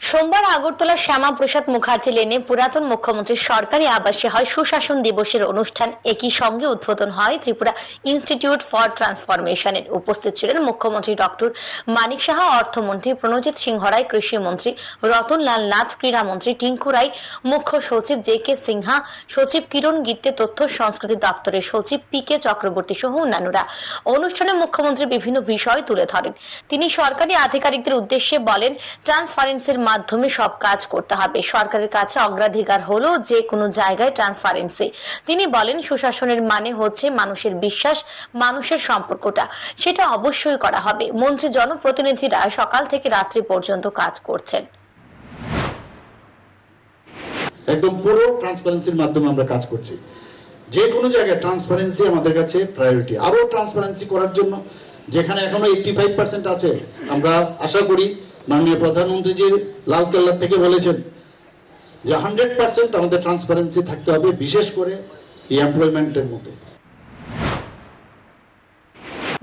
সোমবার আগরতলা শ্যামা প্রসাদ মুখার্জি লেনে পুরাতন মুখ্যমন্ত্রীর সরকারি আবাসে হয় সুশাসন দিবসের অনুষ্ঠান। একই সঙ্গে উদ্বোধন হয় ত্রিপুরা ইনস্টিটিউট ফর ট্রান্সফরমেশনের। উপস্থিত ছিলেন মুখ্যমন্ত্রী ডক্টর মানিক সাহা, অর্থমন্ত্রী প্রণজিৎ সিংহ রায় কৃষিমন্ত্রী রতনলাল নাথ, ক্রীড়ামন্ত্রী টিঙ্কু রায়, মুখ্য সচিব জে কে সিনহা, সচিব কিরণ গিত্তে তথ্য সংস্কৃতি দপ্তরের সচিব পি কে চক্রবর্তী সহ অন্যান্যরা। অনুষ্ঠানে মুখ্যমন্ত্রী বিভিন্ন বিষয় তুলে ধরেন। তিনি সরকারি আধিকারিকদের উদ্দেশ্যে বলেন ট্রান্সপারেন্সির মাধ্যমে সব কাজ করতে হবে। সরকারের কাছে অগ্রাধিকার হলো যে কোনো জায়গায় ট্রান্সপারেন্সি তিনি বলেন, সুশাসনের মানে হচ্ছে মানুষের বিশ্বাস, মানুষের সম্পর্কটা। সেটা অবশ্যই করা হবে। মন্ত্রী জনপ্রতিনিধিরা সকাল থেকে রাত্রি পর্যন্ত কাজ করছেন। একদম পুরো ট্রান্সপারেন্সির মাধ্যমে আমরা কাজ করছি। যে কোনো জায়গায় ট্রান্সপারেন্সি আমাদের কাছে প্রায়োরিটি আরও ট্রান্সপারেন্সি করার জন্য, যেখানে এখনও এইটটি ফাইভ পার্সেন্ট আছে, আমরা আশা করি মাননীয় প্রধানমন্ত্রীজির লালকেল্লা থেকে বলেছেন যে হান্ড্রেড পার্সেন্ট আমাদের ট্রান্সপারেন্সি থাকতে হবে, বিশেষ করে এই এমপ্লয়মেন্টের মধ্যে।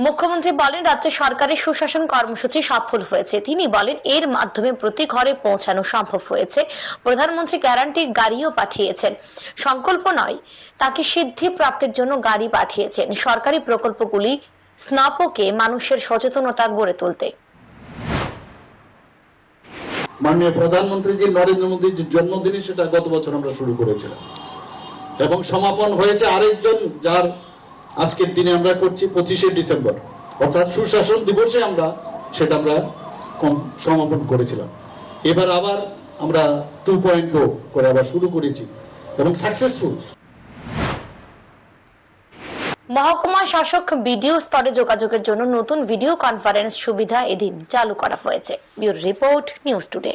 মুখ্যমন্ত্রী বলেন, রাজ্য সরকারের সুশাসন কর্মসূচি সফল হয়েছে। তিনি বলেন, এর মাধ্যমে প্রতি ঘরে পৌঁছানো সম্ভব হয়েছে। প্রধানমন্ত্রী গ্যারান্টির গাড়িও পাঠিয়েছেন। সংকল্প নয়, তাকে সিদ্ধি প্রাপ্তির জন্য গাড়ি পাঠিয়েছেন। সরকারি প্রকল্পগুলি স্নাপকে মানুষের সচেতনতা গড়ে তুলতে। মাননীয় প্রধানমন্ত্রীজি নরেন্দ্র মোদীর জন্মদিনে সেটা গত বছর আমরা শুরু করেছিলাম। এবং সমাপন হয়েছে আরেকজন যার আজকের দিনে আমরা করছি পঁচিশে ডিসেম্বর। অর্থাৎ সুশাসন দিবসে আমরা সেটা আমরা সমাপন করেছিলাম। এবার আবার আমরা টু পয়েন্ট করে আবার শুরু করেছি। এবং সাকসেসফুল মহকুমা শাসক বিডিও স্তরে যোগাযোগের জন্য নতুন ভিডিও কনফারেন্স সুবিধা এদিন চালু করা হয়েছে। Bureau report, news today.